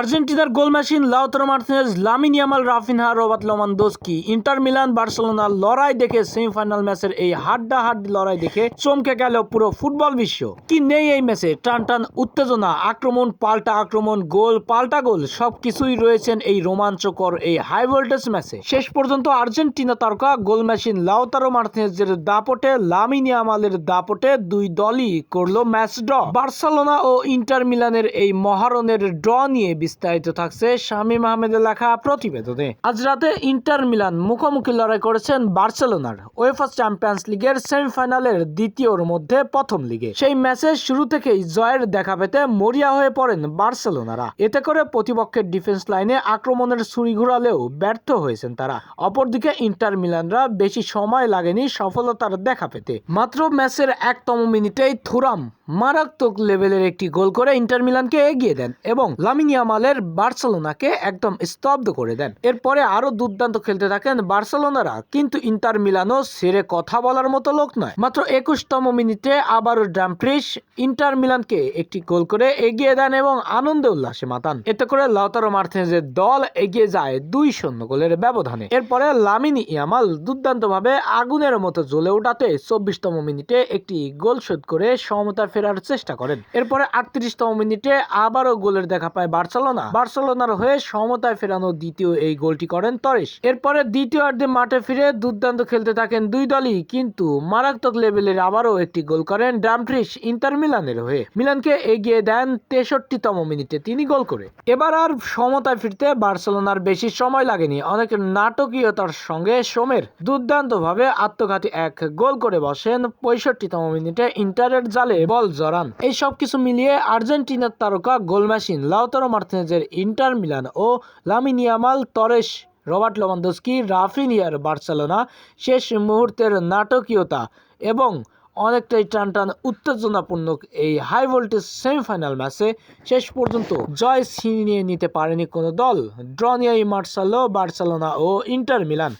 আর্জেন্টিনার goal machine Lautaro Martinez Lamine Yamal, Raphinha, Robert Lewandowski Inter Milan, বার্সেলোনার লড়াই দেখে সেমিফাইনাল ম্যাচের এই হাড্ডা হাড্ডি লড়াই দেখে চমকে গেল পুরো ফুটবল বিশ্ব। কি নেই এই ম্যাচে? টান টান, উত্তেজনা, আক্রমণ, পাল্টা আক্রমণ, গোল, পাল্টা গোল, সবকিছুই রয়েছেন এই রোমাঞ্চকর এই হাই ভোল্টেজ ম্যাচে। শেষ পর্যন্ত আর্জেন্টিনা তারকা গোল মেশিন লাউতারো মার্টিনেজের দাপটে, লামিন ইয়ামালের দাপটে দুই দলই করল ম্যাচ ড্র। বার্সেলোনা ও ইন্টার মিলানের এই মহারণের ড্র নিয়ে বিস্তারিত থাকছে শামীম আহমেদের লেখা প্রতিবেদনে। আজ রাতে ইন্টার মিলান মুখোমুখি লড়াই করেছেন বার্সেলোনার ওয়েফা চ্যাম্পিয়ন্স লিগের সেমিফাইনালের দ্বিতীয়র মধ্যে প্রথম লিগে। সেই ম্যাচের শুরু থেকেই জয়ের দেখা পেতে মরিয়া হয়ে পড়েন বার্সেলোনারা। এতে করে প্রতিপক্ষের ডিফেন্স লাইনে আক্রমণের ছুরি ঘুরালেও ব্যর্থ হয়েছেন তারা। অপরদিকে ইন্টার মিলানরা বেশি সময় লাগেনি সফলতার দেখা পেতে। মাত্র ম্যাচের একতম মিনিটেই থুরাম মারাত্মক লেভেলের একটি গোল করে ইন্টার মিলানকে এগিয়ে দেন এবং লামিন ইয়ামালের বার্সেলোনাকে একদম স্তব্ধ করে দেন। এরপরে আরও দুর্দান্ত খেলতে থাকেন বার্সেলোনারা, কিন্তু ইন্টার মিলানও সেরে কথা বলার মতো লোক নয়। মাত্র একুশতম মিনিটে আবারও ড্রামপ্রিস ইন্টার মিলানকে একটি গোল করে এগিয়ে দেন এবং আনন্দে উল্লাসে মাতান। এতে করে লাউতারো মার্টিনেজের দল এগিয়ে যায় দুই শূন্য গোলের ব্যবধানে। এরপরে লামিনি ইয়ামাল দুর্দান্তভাবে আগুনের মতো জ্বলে ওঠাতে চব্বিশতম মিনিটে একটি গোল শোধ করে সমতা ফেরার চেষ্টা করেন। এরপরে আটত্রিশতম মিনিটে আবারও গোলের দেখা পায় বার্সেলোনা। বার্সেলোনার হয়ে সমতায় ফেরানো দ্বিতীয় এই গোলটি করেন তরেশ। এরপরে দ্বিতীয়ার্ধে মাঠে ফিরে দুর্দান্ত খেলতে থাকেন দুই দলই, কিন্তু মারাত্মক লেভেলের আবারও একটি গোল করেন ড্রামফ্রিস ইন্টার মিলানের হয়ে। মিলানকে এগিয়ে দেন তেষট্টিতম মিনিটে তিনি গোল করে। এবার আর সমতায় ফিরতে বার্সেলোনার বেশি সময় লাগেনি। অনেক নাটকীয়তার সঙ্গে সোমের দুর্দান্তভাবে আত্মঘাতী এক গোল করে বসেন পঁয়ষট্টিতম মিনিটে ইন্টারের জালে বল জড়ান। এই সব কিছু মিলিয়ে আর্জেন্টিনার তারকা গোল মেশিন লাউতারো মার্টিনেজের ইন্টার মিলান ও Lamine Yamal Torres, Robert Lewandowski রাফিনিয়ার Barcelona, শেষ মুহূর্তের নাটকীয়তা এবং অনেকটাই টান টান উত্তেজনাপূর্ণ এই হাই ভোল্টেজ সেমিফাইনাল ম্যাচে শেষ পর্যন্ত জয় ছিনিয়ে নিতে পারেনি কোনো দল। ড্র নিয়ে মার্সালো বার্সেলোনা ও ইন্টার মিলান